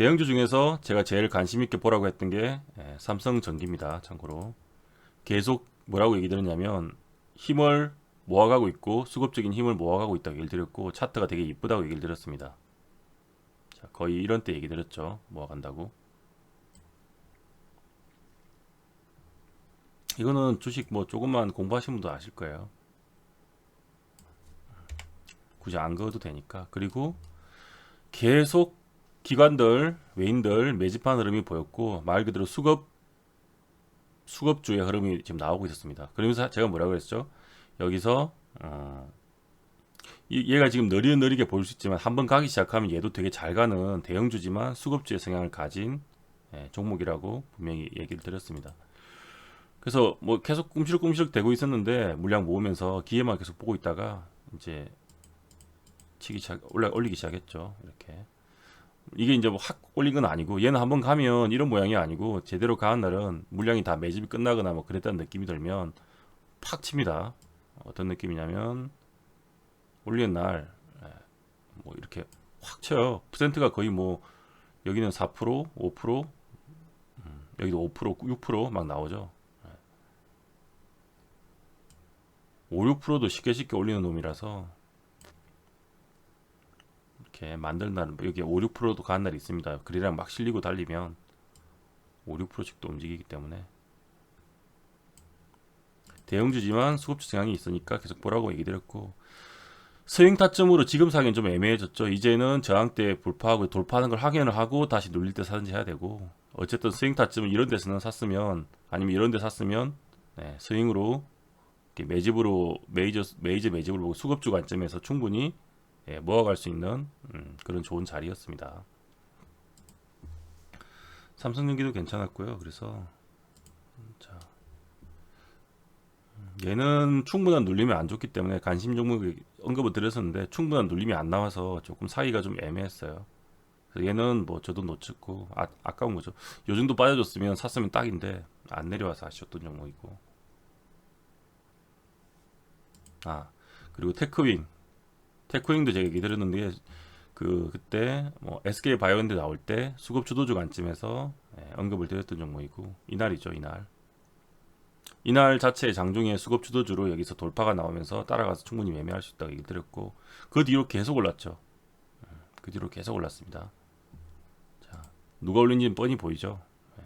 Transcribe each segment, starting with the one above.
대형주 중에서 제가 제일 관심 있게 보라고 했던 게 예, 삼성전기입니다. 참고로 계속 뭐라고 얘기 드렸냐면 힘을 모아가고 있고 수급적인 힘을 모아가고 있다고 얘기를 드렸고 차트가 되게 이쁘다고 얘기를 드렸습니다. 자, 거의 이런 때 얘기 드렸죠. 모아간다고. 이거는 주식 뭐 조금만 공부하신 분도 아실 거예요. 굳이 안 그어도 되니까. 그리고 계속 기관들, 외인들 매집한 흐름이 보였고 말 그대로 수급 수급주의 흐름이 지금 나오고 있었습니다. 그러면서 제가 뭐라고 했죠? 여기서 어, 이- 얘가 지금 느리느리게 보일 수 있지만 한번 가기 시작하면 얘도 되게 잘 가는 대형주지만 수급주의 성향을 가진 예, 종목이라고 분명히 얘기를 드렸습니다. 그래서 뭐 계속 꿈시럭꿈시럭 되고 있었는데 물량 모으면서 기회만 계속 보고 있다가 이제 치기 시작 올라 올리기 시작했죠. 이렇게 이게 이제 뭐 확 올린 건 아니고 얘는 한번 가면 이런 모양이 아니고 제대로 가는 날은 물량이 다 매집이 끝나거나 뭐 그랬다는 느낌이 들면 팍 칩니다. 어떤 느낌이냐면 올리는 날뭐 이렇게 확 쳐요. 퍼센트가 거의 뭐 여기는 4% 5% 음, 여기도 5% 6%막 나오죠. 5, 6%도 쉽게 쉽게 올리는 놈이라서 이렇게 만들 날 여기 5, 6%도 가는 날이 있습니다. 그리랑 막 실리고 달리면 5, 6%씩도 움직이기 때문에 대형주지만 수급주 성향이 있으니까 계속 보라고 얘기 드렸고 스윙 타점으로 지금 사기는 좀 애매해졌죠. 이제는 저항대 돌파하고 돌파하는 걸 확인을 하고 다시 눌릴 때 사든지 해야 되고 어쨌든 스윙 타점은 이런 데서는 샀으면 아니면 이런 데 샀으면 네, 스윙으로 매집으로 메이저 메이저 매집을 보고 수급주 관점에서 충분히 예, 모아갈 수 있는 음, 그런 좋은 자리였습니다. 삼성전기도 괜찮았고요. 그래서 음, 자 음, 얘는 충분한 눌림이 안 좋기 때문에 관심 종목이 언급을 드렸었는데 충분한 눌림이 안 나와서 조금 사이가 좀 애매했어요. 얘는 뭐 저도 놓쳤고 아, 아까운 거죠. 요 정도 빠져줬으면 샀으면 딱인데 안 내려와서 아쉬웠던 종목이고. 아 그리고 테크윙 테크윙도 제가 얘기 드렸는데 그 그때 뭐 SK 바이오엔드 나올 때 수급 주도주 관점에서 예, 언급을 드렸던 종목이고 이날이죠 이날. 이날 자체의 장중에 수급 주도주로 여기서 돌파가 나오면서 따라가서 충분히 매매할 수 있다고 얘기 드렸고 그 뒤로 계속 올랐죠. 음, 그 뒤로 계속 올랐습니다. 자 누가 올린지는 뻔히 보이죠? 예.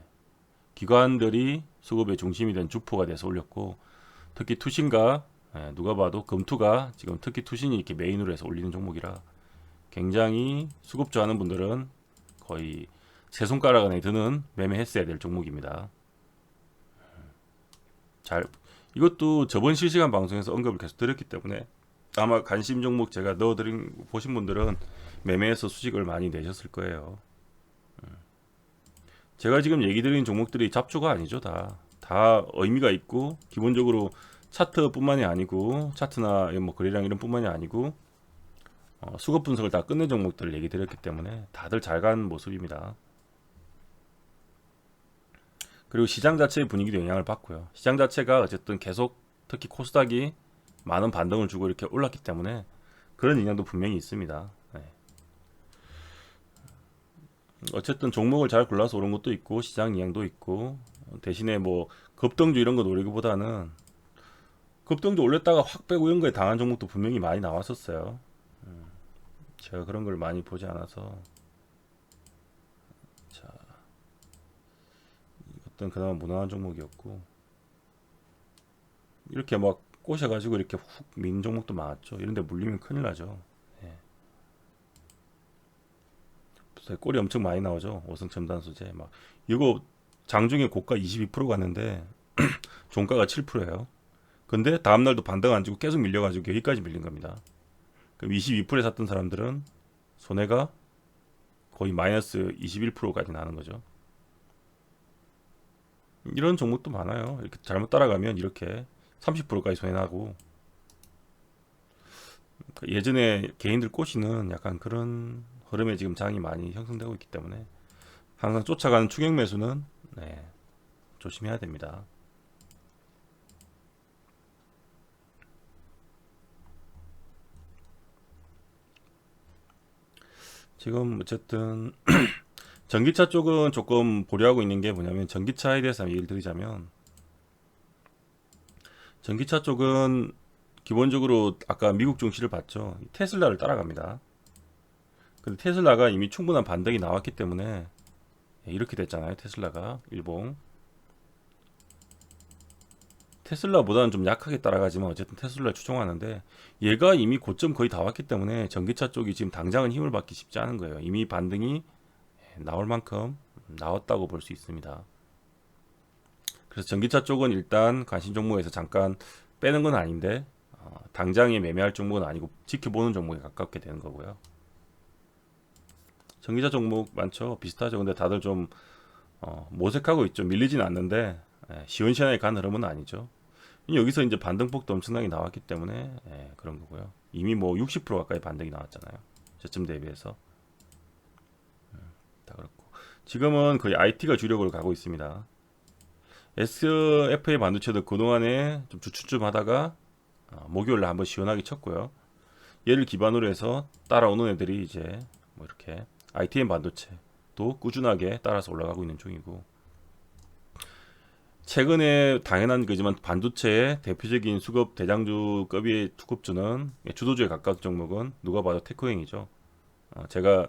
기관들이 수급의 중심이 된 주포가 돼서 올렸고 특히 투신가 예, 누가 봐도 금투가 지금 특히 투신이 이렇게 메인으로 해서 올리는 종목이라 굉장히 수급주 하는 분들은 거의 세 손가락 안에 드는 매매했어야 될 종목입니다. 잘 이것도 저번 실시간 방송에서 언급을 계속 드렸기 때문에 아마 관심 종목 제가 넣어드린 보신 분들은 매매해서 수익을 많이 내셨을 거예요. 음. 제가 지금 얘기 드린 종목들이 잡초가 아니죠 다. 다 의미가 있고 기본적으로 차트뿐만이 아니고 차트나 뭐 거래량 이런 뿐만이 아니고 어, 수급 분석을 다 끝낸 종목들을 얘기 드렸기 때문에 다들 잘간 모습입니다. 그리고 시장 자체의 분위기도 영향을 받고요. 시장 자체가 어쨌든 계속 특히 코스닥이 많은 반등을 주고 이렇게 올랐기 때문에 그런 영향도 분명히 있습니다. 네. 어쨌든 종목을 잘 골라서 오른 것도 있고 시장 영향도 있고 대신에 뭐 급등주 이런 거 노리기보다는 급등주 올렸다가 확 빼고 이런 거에 당한 종목도 분명히 많이 나왔었어요. 음, 제가 그런 걸 많이 보지 않아서 자 이것도 그나마 무난한 종목이었고 이렇게 막 꼬셔가지고 이렇게 훅 민 종목도 많았죠. 이런데 물리면 큰일 나죠. 예. 꼴이 엄청 많이 나오죠. 오성 첨단 소재 막 이거 장중에 고가 22% 갔는데 종가가 7%예요. 근데 다음날도 반등 안 주고 계속 밀려가지고 여기까지 밀린 겁니다. 그럼 22%에 샀던 사람들은 손해가 거의 마이너스 21%까지 나는 거죠. 이런 종목도 많아요. 이렇게 잘못 따라가면 이렇게 30%까지 손해 나고 예전에 개인들 꼬시는 약간 그런 흐름에 지금 장이 많이 형성되고 있기 때문에 항상 쫓아가는 추격 매수는 네, 조심해야 됩니다. 지금 어쨌든 전기차 쪽은 조금 보류하고 있는 게 뭐냐면 전기차에 대해서 얘기를 드리자면 전기차 쪽은 기본적으로 아까 미국 증시를 봤죠. 테슬라를 따라갑니다. 근데 테슬라가 이미 충분한 반등이 나왔기 때문에 이렇게 됐잖아요. 테슬라가 일봉 테슬라보다는 좀 약하게 따라가지만 어쨌든 테슬라를 추종하는데 얘가 이미 고점 거의 다 왔기 때문에 전기차 쪽이 지금 당장은 힘을 받기 쉽지 않은 거예요. 이미 반등이 나올 만큼 나왔다고 볼 수 있습니다. 그래서 전기차 쪽은 일단 관심 종목에서 잠깐 빼는 건 아닌데 어, 당장에 매매할 종목은 아니고 지켜보는 종목에 가깝게 되는 거고요. 전기차 종목 많죠. 비슷하죠. 근데 다들 좀 어, 모색하고 있죠. 밀리진 않는데 예, 시원시원하게 간 흐름은 아니죠. 여기서 이제 반등폭도 엄청나게 나왔기 때문에 예, 그런 거고요. 이미 뭐 60% 가까이 반등이 나왔잖아요. 저점 대비해서 음, 다 그렇고 지금은 거의 IT가 주력으로 가고 있습니다. SFA 반도체도 그동안에 좀 주춤 하다가 어, 목요일 날 한번 시원하게 쳤고요. 얘를 기반으로 해서 따라오는 애들이 이제 뭐 이렇게 ITM 반도체도 꾸준하게 따라서 올라가고 있는 중이고 최근에 당연한 거지만 반도체의 대표적인 수급 대장주급의 투급주는 주도주에 가까운 종목은 누가 봐도 테크행이죠. 어, 제가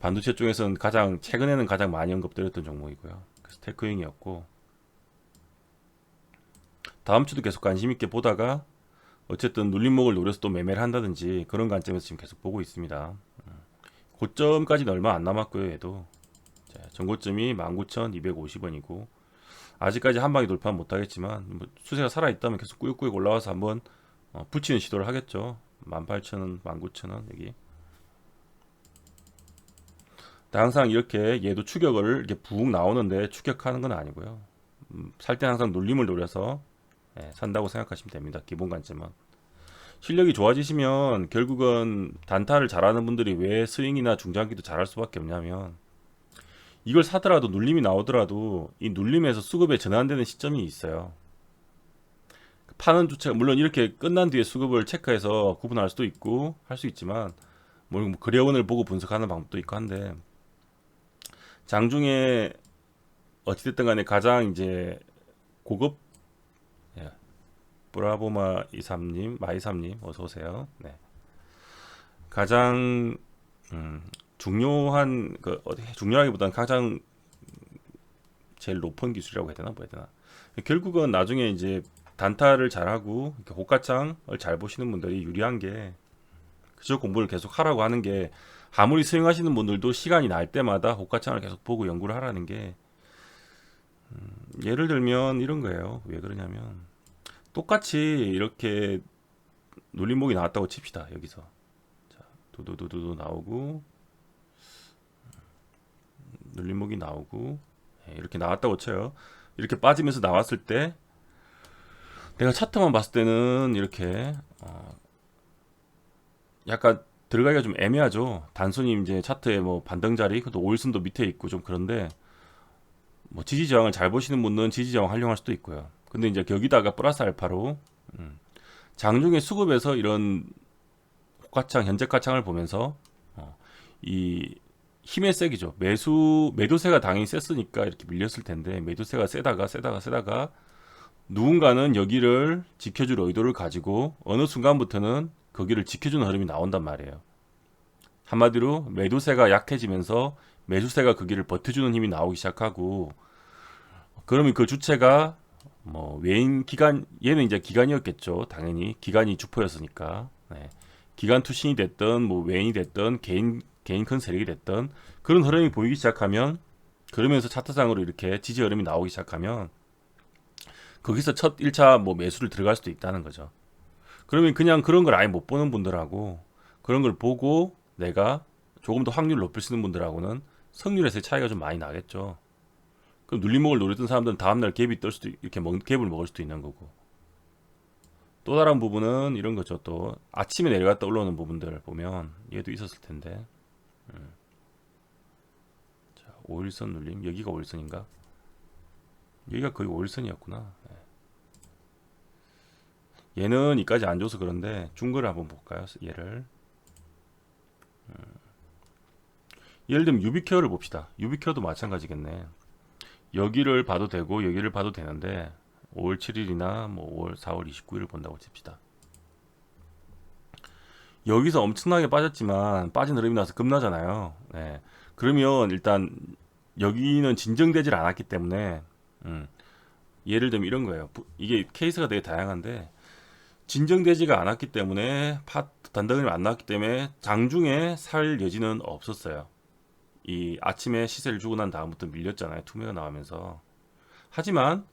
반도체 쪽에서는 가장 최근에는 가장 많이 언급드렸던 종목이고요. 그래서 테크행이었고 다음 주도 계속 관심 있게 보다가 어쨌든 눌림목을 노려서 또 매매를 한다든지 그런 관점에서 지금 계속 보고 있습니다. 음, 고점까지는 얼마 안 남았고요. 얘도 자, 전고점이 19,250원이고 아직까지 한 방에 돌파 못하겠지만 뭐 수세가 살아 있다면 계속 꾸역꾸역 올라와서 한번 어, 붙이는 시도를 하겠죠. 18,000원, 19,000원 여기. 항상 이렇게 얘도 추격을 이렇게 붕 나오는데 추격하는 건 아니고요. 음, 살때 항상 눌림을 노려서 예, 산다고 생각하시면 됩니다. 기본 관점은. 실력이 좋아지시면 결국은 단타를 잘하는 분들이 왜 스윙이나 중장기도 잘할 수밖에 없냐면 이걸 사더라도 눌림이 나오더라도 이 눌림에서 수급에 전환되는 시점이 있어요. 파는 주체가 물론 이렇게 끝난 뒤에 수급을 체크해서 구분할 수도 있고 할 수 있지만 뭐 그래원을 보고 분석하는 방법도 있고 한데 장중에 어찌됐든 간에 가장 이제 고급 예, 브라보마 이삼님 마이삼님 어서 오세요. 네. 가장 음, 중요한 그 중요하기보다는 가장 제일 높은 기술이라고 해야 되나 뭐 해야 되나 결국은 나중에 이제 단타를 잘하고 호가창을 잘 보시는 분들이 유리한 게 그쪽 공부를 계속 하라고 하는 게 아무리 수행하시는 분들도 시간이 날 때마다 호가창을 계속 보고 연구를 하라는 게 음, 예를 들면 이런 거예요. 왜 그러냐면 똑같이 이렇게 눌림목이 나왔다고 칩시다. 여기서 자, 두두두두 나오고 눌림목이 나오고 예, 이렇게 나왔다고 쳐요. 이렇게 빠지면서 나왔을 때 내가 차트만 봤을 때는 이렇게 어 약간 들어가기가 좀 애매하죠. 단순히 이제 차트에 뭐 반등 자리, 그것도 오일선도 밑에 있고 좀 그런데 뭐 지지 저항을 잘 보시는 분은 지지 저항 활용할 수도 있고요. 근데 이제 여기다가 플러스 알파로 음, 장중에 수급에서 이런 호가창 현재 가창을 보면서 어, 이 힘의 세기죠. 매수 매도세가 당연히 셌으니까 이렇게 밀렸을 텐데 매도세가 세다가 세다가 세다가 누군가는 여기를 지켜줄 의도를 가지고 어느 순간부터는 거기를 지켜주는 흐름이 나온단 말이에요. 한마디로 매도세가 약해지면서 매수세가 거기를 버텨주는 힘이 나오기 시작하고 그러면 그 주체가 뭐 외인 기간 얘는 이제 기간이었겠죠. 당연히 기간이 주포였으니까 네. 기간 투신이 됐던 뭐 외인이 됐던 개인 개인 큰 세력이 됐던 그런 흐름이 보이기 시작하면 그러면서 차트상으로 이렇게 지지 흐름이 나오기 시작하면 거기서 첫 1차 뭐 매수를 들어갈 수도 있다는 거죠. 그러면 그냥 그런 걸 아예 못 보는 분들하고 그런 걸 보고 내가 조금 더 확률을 높일 수 있는 분들하고는 성률에서의 차이가 좀 많이 나겠죠. 그럼 눌림목을 노렸던 사람들은 다음날 갭이 뜰 수도 이렇게 먹, 갭을 먹을 수도 있는 거고. 또 다른 부분은 이런 거죠. 또 아침에 내려갔다 올라오는 부분들 보면 얘도 있었을 텐데 음. 자, 5일선 눌림. 여기가 5일선인가? 여기가 거의 5일선이었구나. 네. 얘는 이까지 안 줘서 그런데 중거를 한번 볼까요? 얘를. 음. 예를 들면 유비케어를 봅시다. 유비케어도 마찬가지겠네. 여기를 봐도 되고 여기를 봐도 되는데 5월 7일이나 뭐 5월 4월 29일을 본다고 칩시다. 여기서 엄청나게 빠졌지만 빠진 흐름이 나서 급나잖아요. 네. 그러면 일단 여기는 진정되질 않았기 때문에 음, 예를 들면 이런 거예요. 부- 이게 케이스가 되게 다양한데 진정되지가 않았기 때문에 파 단단히 안 나왔기 때문에 장중에 살 여지는 없었어요. 이 아침에 시세를 주고 난 다음부터 밀렸잖아요. 투매가 나오면서. 하지만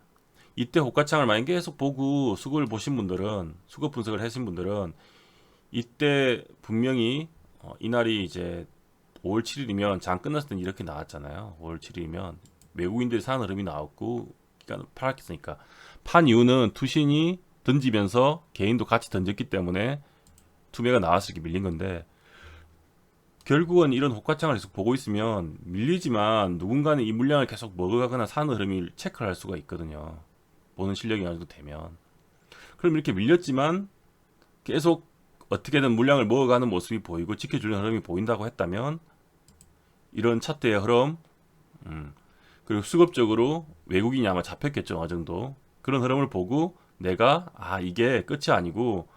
이때 호가창을 많이 계속 보고 수급을 보신 분들은 수급 분석을 하신 분들은 이때 분명히 어, 이날이 이제 5월 7일이면 장 끝났을 땐 이렇게 나왔잖아요. 5월 7일이면 외국인들이 사는 흐름이 나왔고 그러니까 파랗겠으니까 판 이유는 투신이 던지면서 개인도 같이 던졌기 때문에 투매가 나와서 이렇게 밀린 건데 결국은 이런 호가창을 계속 보고 있으면 밀리지만 누군가는 이 물량을 계속 먹어가거나 사는 흐름을 체크를 할 수가 있거든요. 보는 실력이 어느 정도 되면. 그럼 이렇게 밀렸지만 계속 어떻게든 물량을 먹어가는 모습이 보이고 지켜주는 흐름이 보인다고 했다면 이런 차트의 흐름, 음, 그리고 수급적으로 외국인이 아마 잡혔겠죠 어느 정도 그런 흐름을 보고 내가 아 이게 끝이 아니고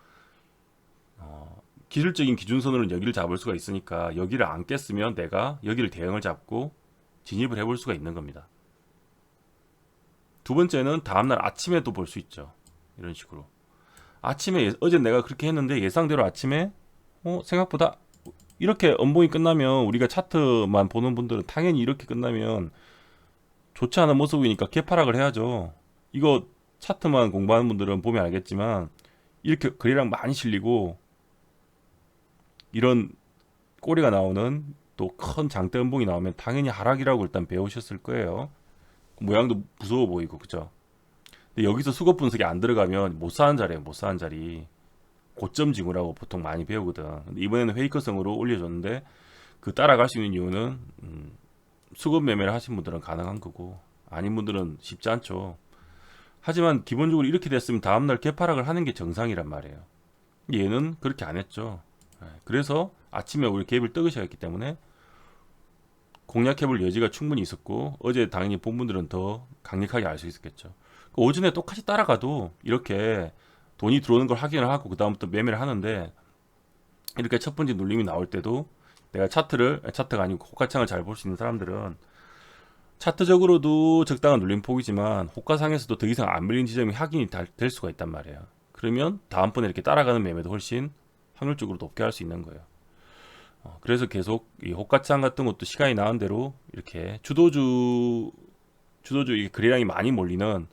어, 기술적인 기준선으로는 여기를 잡을 수가 있으니까 여기를 안 깼으면 내가 여기를 대응을 잡고 진입을 해볼 수가 있는 겁니다. 두 번째는 다음날 아침에도 볼수 있죠. 이런 식으로. 아침에 예- 어제 내가 그렇게 했는데 예상대로 아침에 어, 생각보다 이렇게 엄봉이 끝나면 우리가 차트만 보는 분들은 당연히 이렇게 끝나면 좋지 않은 모습이니까 개파락을 해야죠. 이거 차트만 공부하는 분들은 보면 알겠지만 이렇게 거래량 많이 실리고 이런 꼬리가 나오는 또 큰 장대 음봉이 나오면 당연히 하락이라고 일단 배우셨을 거예요. 모양도 무서워 보이고 그죠? 근데 여기서 수급 분석이 안 들어가면 못 사는 자리예요. 못 사는 자리. 고점 징후라고 보통 많이 배우거든. 근데 이번에는 페이커성으로 올려줬는데 그 따라갈 수 있는 이유는 음, 수급 매매를 하신 분들은 가능한 거고 아닌 분들은 쉽지 않죠. 하지만 기본적으로 이렇게 됐으면 다음날 개파락을 하는 게 정상이란 말이에요. 얘는 그렇게 안 했죠. 예, 그래서 아침에 우리 갭을 뜨으셔야했기 때문에 공략해볼 여지가 충분히 있었고 어제 당연히 본 분들은 더 강력하게 알 수 있었겠죠. 그 오전에 똑같이 따라가도 이렇게 돈이 들어오는 걸 확인을 하고 그 다음부터 매매를 하는데 이렇게 첫 번째 눌림이 나올 때도 내가 차트를 차트가 아니고 호가창을 잘 볼 수 있는 사람들은 차트적으로도 적당한 눌림폭이지만 호가상에서도 더 이상 안 밀린 지점이 확인이 다- 될 수가 있단 말이에요. 그러면 다음번에 이렇게 따라가는 매매도 훨씬 확률적으로 높게 할 수 있는 거예요. 어, 그래서 계속 이 호가창 같은 것도 시간이 나은 대로 이렇게 주도주 주도주 이 거래량이 많이 몰리는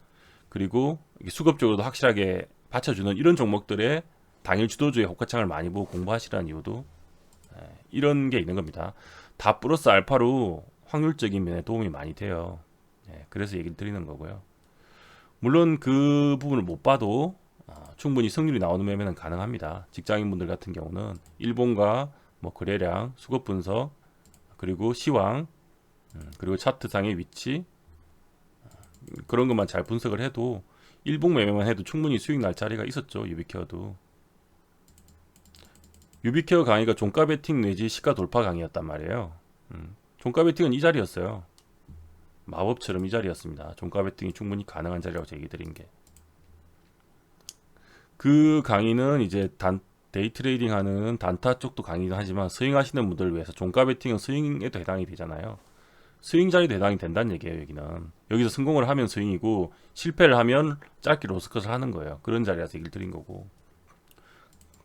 그리고 수급적으로도 확실하게 받쳐주는 이런 종목들의 당일 주도주의 호가창을 많이 보고 공부하시라는 이유도 예, 이런 게 있는 겁니다. 다 플러스 알파로 확률적인 면에 도움이 많이 돼요. 예, 그래서 얘기를 드리는 거고요. 물론 그 부분을 못 봐도 어, 충분히 승률이 나오는 매매는 가능합니다. 직장인분들 같은 경우는 일본과 뭐 거래량, 수급 분석, 그리고 시황, 음, 그리고 차트상의 위치 어, 그런 것만 잘 분석을 해도 일봉 매매만 해도 충분히 수익 날 자리가 있었죠. 유비케어도. 유비케어 강의가 종가 베팅 내지 시가 돌파 강의였단 말이에요. 음, 종가 베팅은 이 자리였어요. 마법처럼 이 자리였습니다. 종가 베팅이 충분히 가능한 자리라고 제가 얘기 드린 게. 그 강의는 이제 단 데이 트레이딩 하는 단타 쪽도 강의도 하지만 스윙 하시는 분들을 위해서 종가 베팅은 스윙에도 해당이 되잖아요. 스윙 자리도 해당이 된다는 얘기예요, 여기는. 여기서 성공을 하면 스윙이고 실패를 하면 짧게 로스컷을 하는 거예요. 그런 자리라서 얘기를 드린 거고.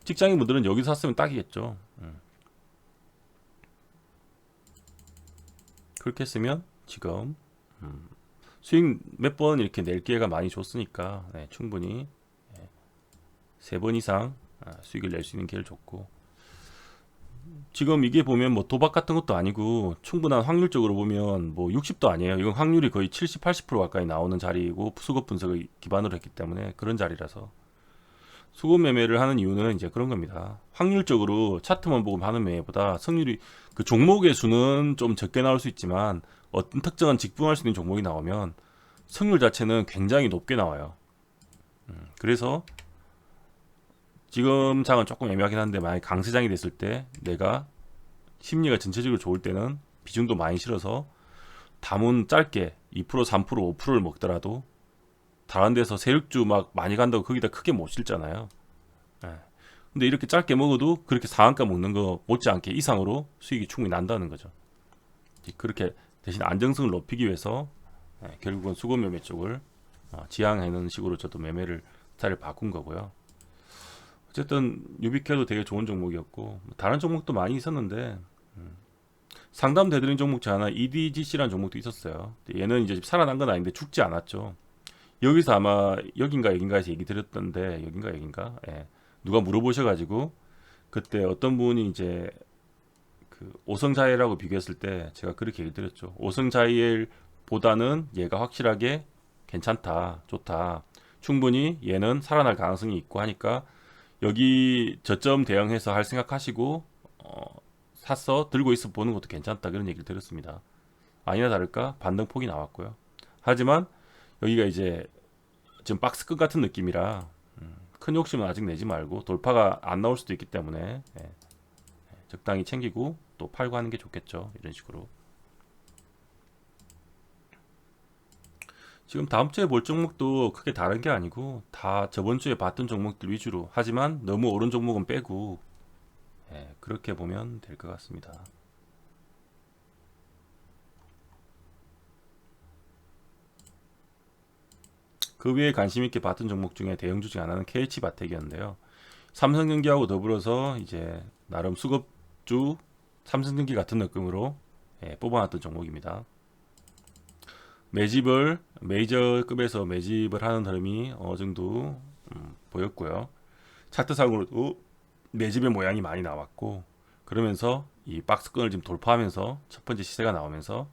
직장인 분들은 여기서 샀으면 딱이겠죠. 음. 그렇게 했으면 지금 음, 수익 몇번 이렇게 낼 기회가 많이 줬으니까 네, 충분히 세 번 이상 아, 수익을 낼 수 있는 기회를 줬고 지금 이게 보면 뭐 도박 같은 것도 아니고 충분한 확률적으로 보면 뭐 60도 아니에요. 이건 확률이 거의 70, 80% 가까이 나오는 자리이고 수급 분석을 기반으로 했기 때문에 그런 자리라서 수급 매매를 하는 이유는 이제 그런 겁니다. 확률적으로 차트만 보고 하는 매매보다 승률이 그 종목의 수는 좀 적게 나올 수 있지만 어떤 특정한 직분할 수 있는 종목이 나오면 승률 자체는 굉장히 높게 나와요. 음, 그래서 지금 장은 조금 애매하긴 한데 만약 강세장이 됐을 때 내가 심리가 전체적으로 좋을 때는 비중도 많이 실어서 담은 짧게 2% 3% 5%를 먹더라도 다른 데서 세력주 막 많이 간다고 거기다 크게 못 실잖아요. 예. 근데 이렇게 짧게 먹어도 그렇게 상한가 먹는 거 못지않게 이상으로 수익이 충분히 난다는 거죠. 그렇게 대신 안정성을 높이기 위해서 예, 결국은 수급 매매 쪽을 어, 지향하는 식으로 저도 매매를 스타일을 바꾼 거고요. 어쨌든 유비케도 되게 좋은 종목이었고 뭐 다른 종목도 많이 있었는데 음, 상담 대드린 종목 중 하나 EDGC라는 종목도 있었어요. 얘는 이제 살아난 건 아닌데 죽지 않았죠. 여기서 아마 여긴가 여긴가에서 얘기 드렸던데 여긴가 여긴가 예. 누가 물어보셔가지고 그때 어떤 분이 이제 그 오성자일하고 비교했을 때 제가 그렇게 얘기 드렸죠. 오성자일보다는 얘가 확실하게 괜찮다, 좋다. 충분히 얘는 살아날 가능성이 있고 하니까 여기 저점 대응해서 할 생각하시고 어, 사서 들고 있어 보는 것도 괜찮다 그런 얘기를 드렸습니다. 아니나 다를까 반등폭이 나왔고요. 하지만 여기가 이제 지금 박스 끝 같은 느낌이라 음, 큰 욕심은 아직 내지 말고 돌파가 안 나올 수도 있기 때문에 예, 예, 적당히 챙기고 또 팔고 하는 게 좋겠죠. 이런 식으로. 지금 다음 주에 볼 종목도 크게 다른 게 아니고 다 저번 주에 봤던 종목들 위주로 하지만 너무 오른 종목은 빼고 예, 그렇게 보면 될 것 같습니다. 그 외에 관심 있게 봤던 종목 중에 대형주 중 하나는 KH 바텍이었는데요. 삼성전기하고 더불어서 이제 나름 수급주 삼성전기 같은 느낌으로 예, 뽑아놨던 종목입니다. 매집을 메이저급에서 매집을 하는 흐름이 어느 정도 음, 보였고요. 차트상으로도 매집의 모양이 많이 나왔고 그러면서 이 박스권을 지금 돌파하면서 첫 번째 시세가 나오면서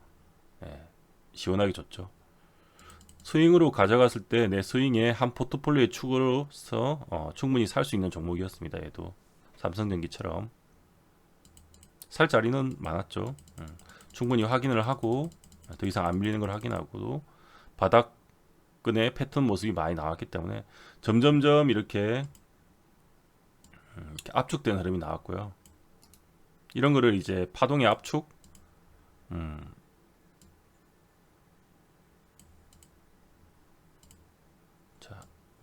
예, 시원하게 줬죠. 스윙으로 가져갔을 때 내 스윙의 한 포트폴리오의 축으로서 어, 충분히 살 수 있는 종목이었습니다. 얘도 삼성전기처럼 살 자리는 많았죠. 음, 충분히 확인을 하고 더 이상 안 밀리는 걸 확인하고 바닥근의 패턴 모습이 많이 나왔기 때문에 점점점 이렇게, 음, 이렇게 압축된 흐름이 나왔고요. 이런 거를 이제 파동의 압축, 음,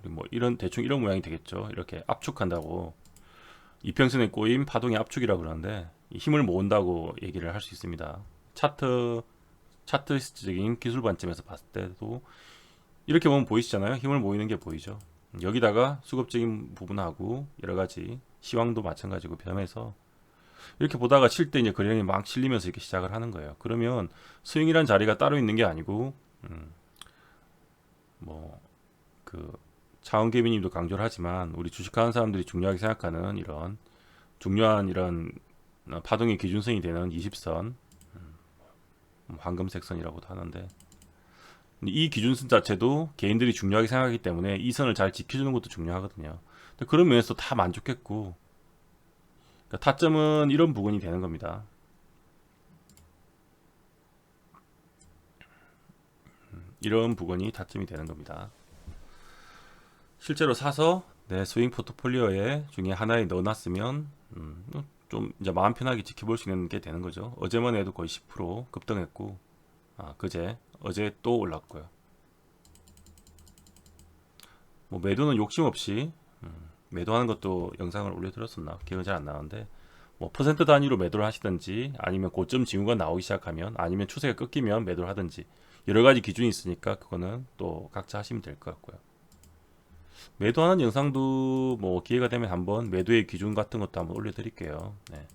뭐 이런 대충 이런 모양이 되겠죠. 이렇게 압축한다고 이평선에 꼬임 파동의 압축이라고 그러는데 이 힘을 모은다고 얘기를 할 수 있습니다. 차트 차트적인 기술 관점에서 봤을 때도 이렇게 보면 보이시잖아요. 힘을 모이는 게 보이죠. 여기다가 수급적인 부분하고 여러 가지 시황도 마찬가지고 변해서 이렇게 보다가 칠 때 이제 거래량이 막 실리면서 이렇게 시작을 하는 거예요. 그러면 스윙이란 자리가 따로 있는 게 아니고 음, 뭐그 차은개비님도 강조를 하지만 우리 주식하는 사람들이 중요하게 생각하는 이런 중요한 이런 파동의 기준선이 되는 20선 황금 색 선이라고도 하는데 이 기준선 자체도 개인들이 중요하게 생각하기 때문에 이 선을 잘 지켜주는 것도 중요하거든요. 그런 면에서 다 만족했고 그러니까 타점은 이런 부분이 되는 겁니다. 음, 이런 부분이 타점이 되는 겁니다. 실제로 사서 내 스윙 포트폴리오에 중에 하나에 넣어놨으면 음, 좀 이제 마음 편하게 지켜볼 수 있는 게 되는 거죠. 어제만 해도 거의 10% 급등했고, 아, 그제 어제 또 올랐고요. 뭐 매도는 욕심 없이 음, 매도하는 것도 영상을 올려드렸었나 기억이 잘 안 나는데 뭐 퍼센트 단위로 매도를 하시든지 아니면 고점 징후가 나오기 시작하면 아니면 추세가 꺾이면 매도를 하든지 여러 가지 기준이 있으니까 그거는 또 각자 하시면 될 것 같고요. 매도하는 영상도 뭐 기회가 되면 한번 매도의 기준 같은 것도 한번 올려드릴게요. 네.